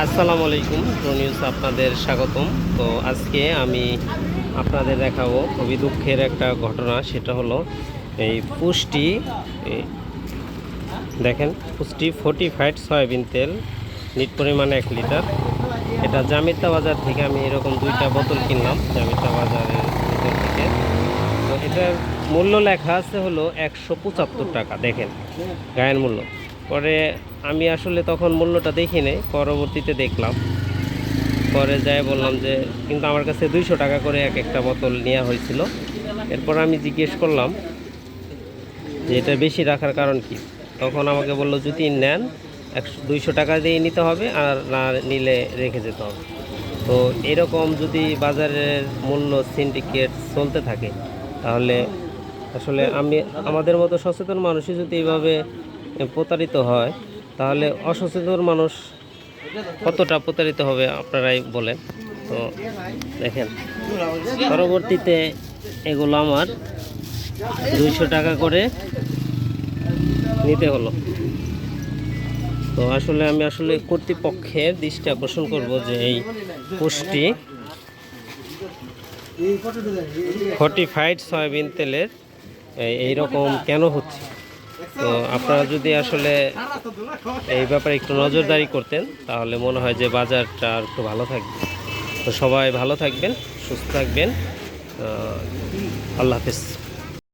আসসালামু আলাইকুম প্রো আপনাদের স্বাগতম। তো আজকে আমি আপনাদের দেখাবো খুবই দুঃখের একটা ঘটনা, সেটা হলো এই পুষ্টি দেখেন, পুষ্টি ফোর্টি ফোর্টিফাইড সয়াবিন তেল, নিট পরিমাণে এক লিটার। এটা জামিতা বাজার থেকে আমি এরকম দুইটা বোতল কিনলাম, জামিতা বাজারের ভিতর থেকে। তো এটার মূল্য লেখা আছে হলো একশো পঁচাত্তর টাকা, দেখেন, গায়ের মূল্য। আমি আসলে তখন মূল্যটা দেখি নাই পরবর্তীতে দেখলাম। পরে যাই বললাম যে, কিন্তু আমার কাছে দুইশো টাকা করে এক একটা বোতল নেওয়া হয়েছিল। এরপর আমি জিজ্ঞেস করলাম যে, এটা বেশি রাখার কারণ কি? তখন আমাকে বলল, যদি নেন, একশো, দুইশো টাকা দিয়ে নিতে হবে আর না নিলে রেখে যেতে হবে। তো এরকম যদি বাজারের মূল্য সিন্ডিকেট চলতে থাকে, তাহলে আসলে আমি, আমাদের মতো সচেতন মানুষই যদি এইভাবে প্রতারিত হয়, তাহলে অসচেতন মানুষ কতটা প্রতারিত হবে আপনারাই বলেন। তো দেখেন, পরবর্তীতে এগুলো আমার দুইশো টাকা করে নিতে হলো। তো আসলে আমি আসলে কর্তৃপক্ষের দৃষ্টি আকর্ষণ করব যে এই পুষ্টি ফর্টিফাইড সয়াবিন তেলের এই- এই রকম কেন হচ্ছে? তো আপনারা যদি আসলে এই ব্যাপারে একটু নজরদারি করতেন, তাহলে মনে হয় যে বাজারটা আর একটু ভালো থাকবে। তো সবাই ভালো থাকবেন, সুস্থ থাকবেন। আল্লাহ হাফিজ।